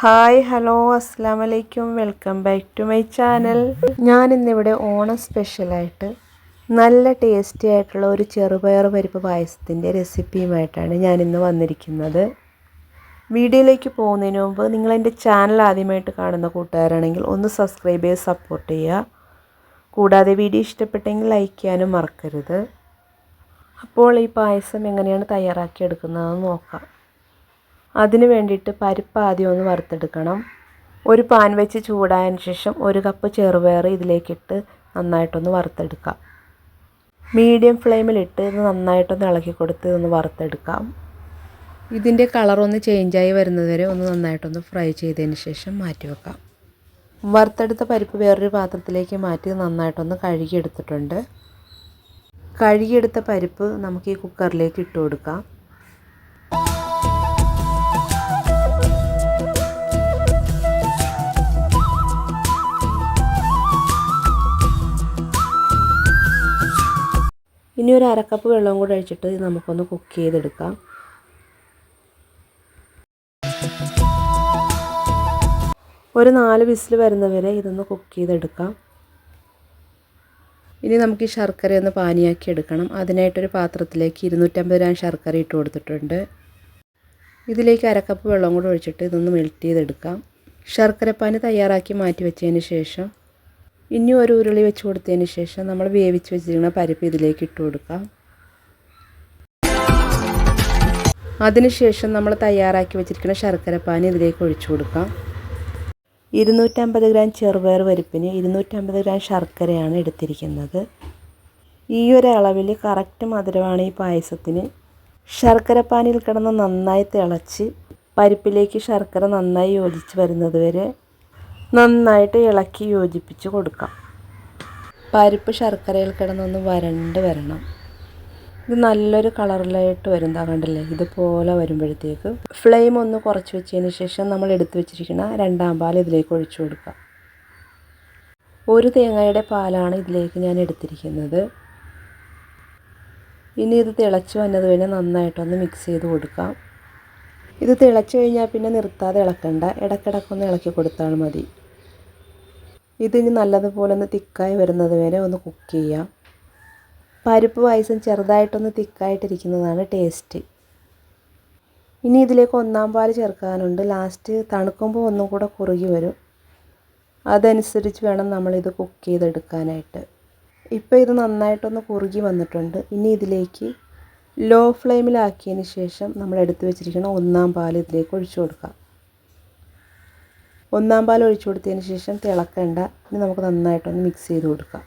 Hi hello അസ്സാം വലൈക്കും welcome back to my channel. ഞാൻ ഇന്നിവിടെ ഓണം സ്പെഷ്യലായിട്ട് നല്ല ടേസ്റ്റി ആയിട്ടുള്ള ഒരു ചെറുപയർ പരിപ്പ് പായസത്തിന്റെ റെസിപ്പിയുമായിട്ടാണ് ഞാൻ ഇന്ന് വന്നിരിക്കുന്നത്. വീഡിയോയിലേക്ക് പോകുന്നതിന് മുമ്പ് നിങ്ങൾ എന്റെ ചാനൽ ആദ്യമായിട്ട് കാണുന്ന കൂട്ടുകാരാണെങ്കിൽ ഒന്ന് സബ്സ്ക്രൈബ് ചെയ്ത് സപ്പോർട്ട് ചെയ്യുക. കൂടാതെ വീഡിയോ ഇഷ്ടപ്പെട്ടെങ്കിൽ ലൈക്ക് ചെയ്യാനും മറക്കരുത്. അപ്പോൾ ഈ പായസം എങ്ങനെയാണ് തയ്യാറാക്കി എടുക്കുന്നതെന്ന് നോക്കാം. അതിന് വേണ്ടിയിട്ട് പരിപ്പ് ആദ്യം ഒന്ന് വറുത്തെടുക്കണം. ഒരു പാൻ വെച്ച് ചൂടായതിന് ശേഷം ഒരു കപ്പ് ചെറുപയർ ഇതിലേക്കിട്ട് നന്നായിട്ടൊന്ന് വറുത്തെടുക്കാം. മീഡിയം ഫ്ലെയിമിലിട്ട് ഇത് നന്നായിട്ടൊന്ന് ഇളക്കി കൊടുത്ത് ഇതൊന്ന് വറുത്തെടുക്കാം. ഇതിന്റെ കളറൊന്ന് ചേഞ്ചായി വരുന്നത് വരെ ഒന്ന് നന്നായിട്ടൊന്ന് ഫ്രൈ ചെയ്തതിന് ശേഷം മാറ്റി വെക്കാം. വറുത്തെടുത്ത പരിപ്പ് വേറൊരു പാത്രത്തിലേക്ക് മാറ്റി നന്നായിട്ടൊന്ന് കഴുകിയെടുത്തിട്ടുണ്ട്. കഴുകിയെടുത്ത പരിപ്പ് നമുക്ക് ഈ കുക്കറിലേക്ക് ഇട്ട് കൊടുക്കാം. ഇനി ഒരു അരക്കപ്പ് വെള്ളം കൂടെ ഒഴിച്ചിട്ട് നമുക്കൊന്ന് കുക്ക് ചെയ്തെടുക്കാം. ഒരു നാല് വിസിൽ വരുന്നവരെ ഇതൊന്ന് കുക്ക് ചെയ്തെടുക്കാം. ഇനി നമുക്ക് ഈ ശർക്കര ഒന്ന് പാനിയാക്കി എടുക്കണം. അതിനായിട്ടൊരു പാത്രത്തിലേക്ക് ഇരുന്നൂറ്റമ്പത് ഗ്രാം ശർക്കര ഇട്ട് കൊടുത്തിട്ടുണ്ട്. ഇതിലേക്ക് അരക്കപ്പ് വെള്ളം കൂടെ ഒഴിച്ചിട്ട് ഇതൊന്ന് മെൽറ്റ് ചെയ്തെടുക്കാം. ശർക്കരപ്പാനി തയ്യാറാക്കി മാറ്റി വെച്ചതിന് ശേഷം ഇനി ഒരു ഉരുളി വെച്ച് കൊടുത്തതിന് ശേഷം നമ്മൾ വേവിച്ച് വെച്ചിരിക്കുന്ന പരിപ്പ് ഇതിലേക്ക് ഇട്ട് കൊടുക്കാം. അതിനുശേഷം നമ്മൾ തയ്യാറാക്കി വെച്ചിരിക്കുന്ന ശർക്കര പാനി ഇതിലേക്ക് ഒഴിച്ചു കൊടുക്കാം. ഇരുന്നൂറ്റമ്പത് ഗ്രാം ചെറുപയർ പരിപ്പിന് ഇരുന്നൂറ്റമ്പത് ഗ്രാം ശർക്കരയാണ് എടുത്തിരിക്കുന്നത്. ഈ ഒരു അളവിൽ കറക്റ്റ് മധുരമാണ് ഈ പായസത്തിന്. ശർക്കര പാനിയിൽ കിടന്ന് നന്നായി തിളച്ച് പരിപ്പിലേക്ക് ശർക്കര നന്നായി യോജിച്ച് വരുന്നത് വരെ നന്നായിട്ട് ഇളക്കി യോജിപ്പിച്ച് കൊടുക്കാം. പരിപ്പ് ശർക്കരയിൽ കിടന്നൊന്ന് വരണ്ട് വരണം. ഇത് നല്ലൊരു കളറിലായിട്ട് വരും കണ്ടില്ലേ? ഇതുപോലെ വരുമ്പോഴത്തേക്ക് ഫ്ലെയിം ഒന്ന് കുറച്ച് വെച്ചതിന് ശേഷം നമ്മൾ എടുത്തു വെച്ചിരിക്കുന്ന രണ്ടാം പാൽ ഇതിലേക്ക് ഒഴിച്ചു കൊടുക്കാം ഒരു തേങ്ങയുടെ പാലാണ് ഇതിലേക്ക് ഞാൻ എടുത്തിരിക്കുന്നത്. ഇനി ഇത് തിളച്ച് വന്നത് കഴിഞ്ഞാൽ നന്നായിട്ടൊന്ന് മിക്സ് ചെയ്ത് കൊടുക്കാം. ഇത് തിളച്ച് കഴിഞ്ഞാൽ പിന്നെ നിർത്താതെ ഇളക്കണ്ട. ഇടയ്ക്കിടയ്ക്കൊന്ന് ഇളക്കി കൊടുത്താൽ മതി. ഇതിന് നല്ലതുപോലെ ഒന്ന് തിക്കായി വരുന്നത് വരെ ഒന്ന് കുക്ക് ചെയ്യാം. പരിപ്പ് പായസം ചെറുതായിട്ടൊന്ന് തിക്കായിട്ടിരിക്കുന്നതാണ് ടേസ്റ്റ് ഇനി ഇതിലേക്ക് ഒന്നാം പാൽ ചേർക്കാനുണ്ട്. ലാസ്റ്റ് തണുക്കുമ്പോൾ ഒന്നും കൂടെ കുറുകി വരും. അതനുസരിച്ച് വേണം നമ്മളിത് കുക്ക് ചെയ്തെടുക്കാനായിട്ട്. ഇപ്പോൾ ഇത് നന്നായിട്ടൊന്ന് കുറുകി വന്നിട്ടുണ്ട്. ഇനി ഇതിലേക്ക് ലോ ഫ്ലെയിമിലാക്കിയതിന് ശേഷം നമ്മൾ എടുത്തു വെച്ചിരിക്കുന്ന ഒന്നാം പാൽ ഇതിലേക്ക് ഒഴിച്ചു കൊടുക്കാം. ഒന്നാം പാൽ ഒഴിച്ചു കൊടുത്തതിന് ശേഷം തിളക്കണ്ട. ഇനി നമുക്ക് നന്നായിട്ടൊന്ന് മിക്സ് ചെയ്ത് കൊടുക്കാം.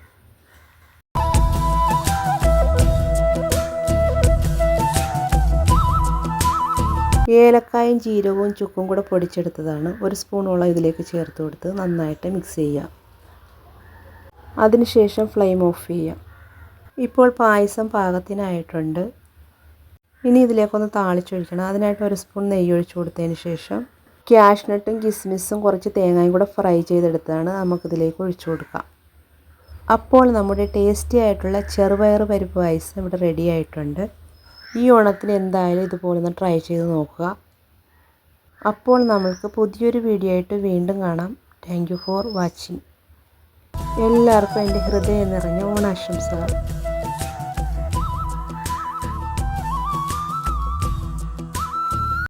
ഏലക്കായും ജീരകവും ചുക്കും കൂടെ പൊടിച്ചെടുത്തതാണ്. ഒരു സ്പൂണോളം ഇതിലേക്ക് ചേർത്ത് കൊടുത്ത് നന്നായിട്ട് മിക്സ് ചെയ്യുക അതിനുശേഷം ഫ്ലെയിം ഓഫ് ചെയ്യാം. ഇപ്പോൾ പായസം പാകത്തിനായിട്ടുണ്ട്. ഇനി ഇതിലേക്കൊന്ന് താളിച്ചൊഴിക്കണം. അതിനായിട്ട് ഒരു സ്പൂൺ നെയ്യ് ഒഴിച്ചു കൊടുത്തതിന് ശേഷം ക്യാഷ്നട്ടും കിസ്മിസും കുറച്ച് തേങ്ങയും കൂടെ ഫ്രൈ ചെയ്തെടുത്താണ് നമുക്കിതിലേക്ക് ഒഴിച്ചു കൊടുക്കാം. അപ്പോൾ നമ്മുടെ ടേസ്റ്റി ആയിട്ടുള്ള ചെറുപയർ പരിപ്പ് പായസം ഇവിടെ റെഡി ആയിട്ടുണ്ട്. ഈ ഓണത്തിന് എന്തായാലും ഇതുപോലെ ഒന്ന് ട്രൈ ചെയ്ത് നോക്കുക. അപ്പോൾ നമ്മൾക്ക് പുതിയൊരു വീഡിയോ ആയിട്ട് വീണ്ടും കാണാം. താങ്ക് ഫോർ വാച്ചിങ് എല്ലാവർക്കും എന്റെ ഹൃദയം നിറഞ്ഞ ഓണാശംസകൾ.